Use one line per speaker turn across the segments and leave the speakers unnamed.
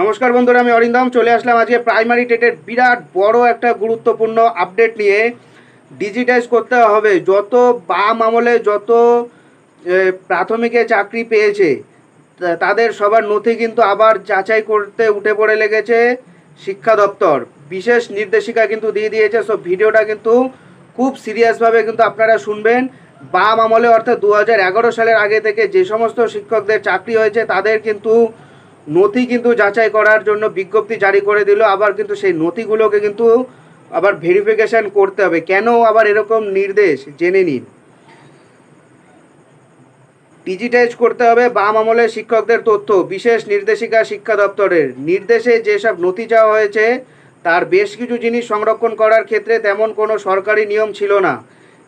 নমস্কার বন্ধুরা, আমি অরিন্দম। চলে আসলাম আজকে প্রাইমারি টেটের বিরাট বড় একটা গুরুত্বপূর্ণ আপডেট নিয়ে। ডিজিটাইজ করতে হবে। যত বাম আমলে যত প্রাথমিকে চাকরি পেয়েছে তাদের সবার নথি কিন্তু আবার যাচাই করতে উঠে পড়ে লেগেছে শিক্ষা দপ্তর। বিশেষ নির্দেশিকা কিন্তু দিয়ে দিয়েছে। সব ভিডিওটা কিন্তু খুব সিরিয়াসভাবে কিন্তু আপনারা শুনবেন। বাম আমলে অর্থাৎ দু হাজার এগারো সালের আগে থেকে যে সমস্ত শিক্ষকদের চাকরি হয়েছে, তাদের কিন্তু নথি কিন্তু যাচাই করার জন্য বিজ্ঞপ্তি জারি করে দিল। আবার কিন্তু সেই নথিগুলোকে কিন্তু আবার ভেরিফিকেশন করতে হবে। কেন আবার এরকম নির্দেশ? জেনে নিন। ডিজিটাইজ করতে হবে বাম আমলের শিক্ষকদের তথ্য, বিশেষ নির্দেশিকা শিক্ষা দপ্তরের। নির্দেশে যেসব নথি চাওয়া হয়েছে, তার বেশ কিছু জিনিস সংরক্ষণ করার ক্ষেত্রে তেমন কোনো সরকারি নিয়ম ছিল না।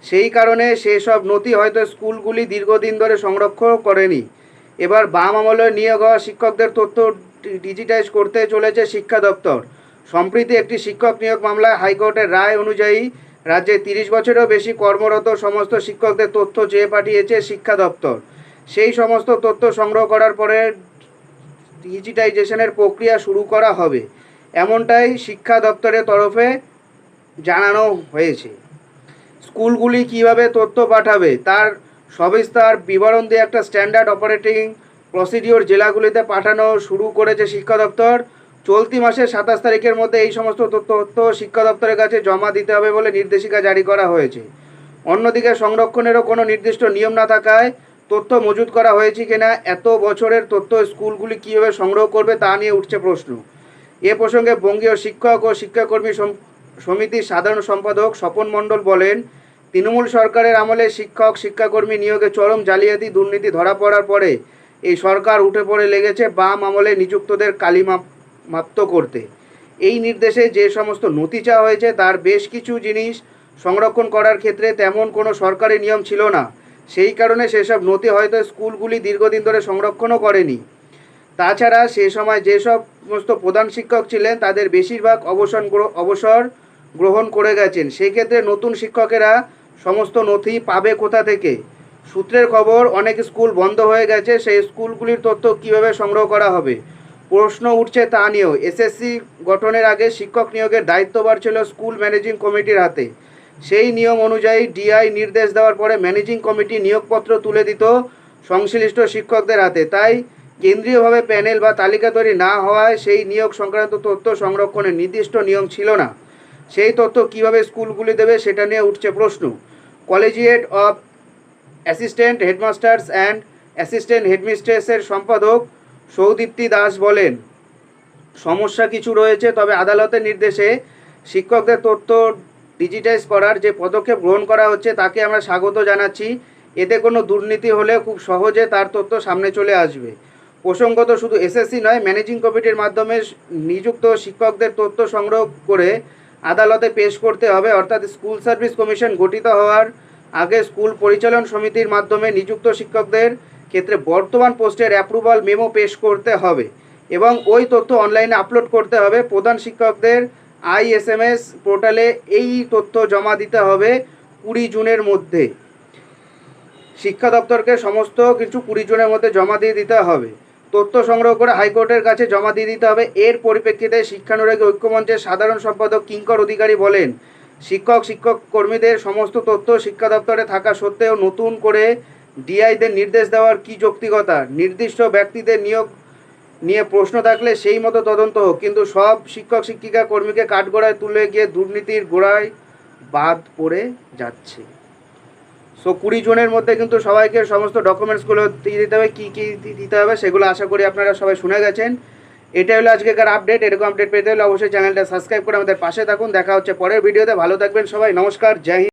সেই কারণে সেসব নথি হয়তো স্কুলগুলি দীর্ঘদিন ধরে সংরক্ষণ করেনি। এবার বাম আমলে নিয়োগ হওয়া শিক্ষকদের তথ্য ডিজিটাইজ করতে চলেছে শিক্ষা দপ্তর। সম্প্রতি একটি শিক্ষক নিয়োগ মামলায় হাইকোর্টের রায় অনুযায়ী রাজ্যে তিরিশ বছরেরও বেশি কর্মরত সমস্ত শিক্ষকদের তথ্য চেয়ে পাঠিয়েছে শিক্ষা দপ্তর। সেই সমস্ত তথ্য সংগ্রহ করার পরে ডিজিটাইজেশনের প্রক্রিয়া শুরু করা হবে, এমনটাই শিক্ষা দপ্তরের তরফে জানানো হয়েছে। স্কুলগুলি কীভাবে তথ্য পাঠাবে তার সবিস্তার বিবরণ দিয়ে একটা স্ট্যান্ডার্ড অপারেটিং প্রসিডিওর জেলাগুলিতে পাঠানো শুরু করেছে শিক্ষা দপ্তর। চলতি মাসের সাতাশ তারিখের মধ্যে এই সমস্ত তথ্য শিক্ষা দপ্তরের কাছে জমা দিতে হবে বলে নির্দেশিকা জারি করা হয়েছে। অন্যদিকে সংরক্ষণেরও কোনো নির্দিষ্ট নিয়ম না থাকায় তথ্য মজুত করা হয়েছে কিনা, এত বছরের তথ্য স্কুলগুলি কীভাবে সংগ্রহ করবে তা নিয়ে উঠছে প্রশ্ন। এ প্রসঙ্গে বঙ্গীয় শিক্ষক ও শিক্ষাকর্মী সমিতির সাধারণ সম্পাদক স্বপন মণ্ডল বলেন তৃণমূল সরকারের আমলে শিক্ষক, শিক্ষাকর্মী নিয়োগে চরম জালিয়াতি, দুর্নীতি ধরা পড়ার পরে এই সরকার উঠে পড়ে লেগেছে বাম আমলে নিযুক্তদের কালিমাপ মাপ্ত করতে। এই নির্দেশে যে সমস্ত নথি চাওয়া হয়েছে তার বেশ কিছু জিনিস সংরক্ষণ করার ক্ষেত্রে তেমন কোনো সরকারি নিয়ম ছিল না। সেই কারণে সেসব নথি হয়তো স্কুলগুলি দীর্ঘদিন ধরে সংরক্ষণও করেনি। তাছাড়া সে সময় যে সমস্ত প্রধান শিক্ষক ছিলেন তাদের বেশিরভাগ অবসর অবসর গ্রহণ করে গেছেন। সেক্ষেত্রে নতুন শিক্ষকেরা সমস্ত নথি পাবে কোথা থেকে? সূত্রের খবর, অনেক স্কুল বন্ধ হয়ে গেছে, সেই স্কুলগুলির তথ্য কীভাবে সংগ্রহ করা হবে? প্রশ্ন উঠছে তা নিয়েও। এসএসসি গঠনের আগে শিক্ষক নিয়োগের দায়িত্বভার ছিল স্কুল ম্যানেজিং কমিটির হাতে। সেই নিয়ম অনুযায়ী ডিআই নির্দেশ দেওয়ার পরে ম্যানেজিং কমিটি নিয়োগপত্র তুলে দিত সংশ্লিষ্ট শিক্ষকদের হাতে। তাই কেন্দ্রীয়ভাবে প্যানেল বা তালিকা তৈরি না হওয়ায় সেই নিয়োগ সংক্রান্ত তথ্য সংরক্ষণের নির্দিষ্ট নিয়ম ছিল না। সেই তথ্য কীভাবে স্কুলগুলি দেবে সেটা নিয়ে উঠছে প্রশ্ন। Collegiate of assistant headmasters and assistant হেডমিস্ট্রেসের সম্পাদক সৌদীপ্তি দাস বলেন, সমস্যা কিছু রয়েছে, তবে আদালতের নির্দেশে শিক্ষকদের তথ্য ডিজিটাইজ করার যে পদক্ষেপ গ্রহণ করা হচ্ছে তাকে আমরা স্বাগত জানাচ্ছি। এতে কোনো দুর্নীতি হলে খুব সহজে তার তথ্য সামনে চলে আসবে। প্রসঙ্গত শুধু এসএসসি নয়, ম্যানেজিং কমিটির মাধ্যমে নিযুক্ত শিক্ষকদের তথ্য সংগ্রহ করে আদালতে পেশ করতে হবে, অর্থাৎ স্কুল সার্ভিস কমিশন গঠিত হওয়ার আগে স্কুল পরিচালন সমিতির মাধ্যমে নিযুক্ত শিক্ষকদের ক্ষেত্রে বর্তমান পোস্টের অ্যাপ্রুভাল মেমো পেশ করতে হবে এবং ওই তথ্য অনলাইনে আপলোড করতে হবে। প্রধান শিক্ষকদের আইএসএমএস পোর্টালে এই তথ্য জমা দিতে হবে কুড়ি জুনের মধ্যে। শিক্ষা দপ্তরকে সমস্ত কিছু কুড়ি জনের মধ্যে জমা দিয়ে দিতে হবে। তথ্য সংগ্রহ করে হাইকোর্টের কাছে জমা দিয়ে দিতে হবে। এর পরিপ্রেক্ষিতে শিক্ষানুরাগী ঐক্যমঞ্চের সাধারণ সম্পাদক কিঙ্কর অধিকারী বলেন, শিক্ষক শিক্ষক কর্মীদের সমস্ত তথ্য শিক্ষা দপ্তরে থাকা সত্ত্বেও নতুন করে ডিআইদের নির্দেশ দেওয়ার কি যৌক্তিকতা? নির্দিষ্ট ব্যক্তিদের নিয়োগ নিয়ে প্রশ্ন থাকলে সেই মতো তদন্ত হোক। কিন্তু সব শিক্ষক, শিক্ষিকা কর্মীকে কাঠগড়ায় তুলে গিয়ে দুর্নীতির গোড়ায় বাদ পড়ে যাচ্ছে। সো কুড়ি জনের মধ্যে কিন্তু সবাইকে সমস্ত ডকুমেন্টসগুলো দিয়ে দিতে হবে, কী কী দিতে হবে সেগুলো আশা করি আপনারা সবাই শুনে গেছেন। এটা হলো আজকেকার আপডেট এরকম আপডেট পেতে হলে অবশ্যই চ্যানেলটা সাবস্ক্রাইব করে আমাদের পাশে থাকুন। দেখা হচ্ছে পরের ভিডিওতে ভালো থাকবেন সবাই, নমস্কার, জয়